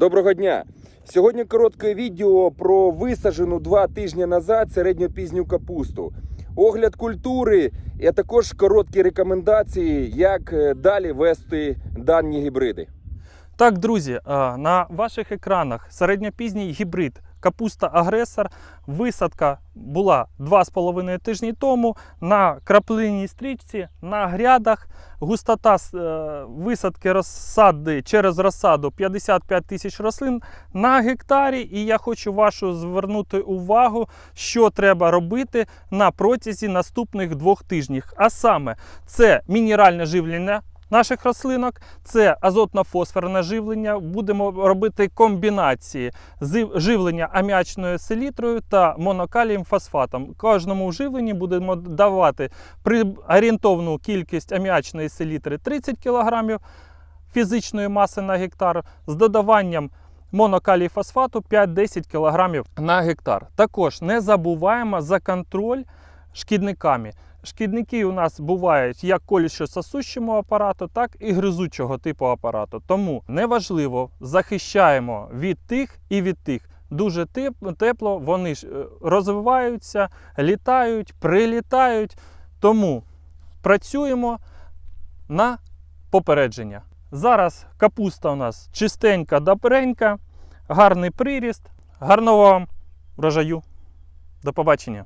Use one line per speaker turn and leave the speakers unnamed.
Доброго дня! Сьогодні коротке відео про висаджену два тижні назад середньопізню капусту. Огляд культури, а також короткі рекомендації, як е, далі вести дані гібриди.
Так, друзі, на ваших екранах середньопізній гібрид капуста агресор. Висадка була 2,5 тижні тому на краплинній стрічці, на грядах. Густота е, висадки розсади через розсаду 55 тисяч рослин на гектарі. І я хочу вашу звернути увагу, що треба робити на протязі наступних двох тижнів. А саме, це мінеральне живлення наших рослинок, це азотно-фосфорне живлення. Будемо робити комбінації живлення аміачною селітрою та монокалієм фосфатом. Кожному вживленні будемо давати при орієнтовну кількість аміачної селітри 30 кг фізичної маси на гектар з додаванням монокалій фосфату 5-10 кг на гектар. Також не забуваємо за контроль шкідниками. Шкідники у нас бувають як колючо-сосущого апарату, так і гризучого типу апарату. Тому неважливо, захищаємо від тих і від тих. Дуже теп- тепло, вони е, розвиваються, літають, прилітають. Тому працюємо на попередження. Зараз капуста у нас чистенька, добренька, гарний приріст. Гарного вам врожаю. До побачення.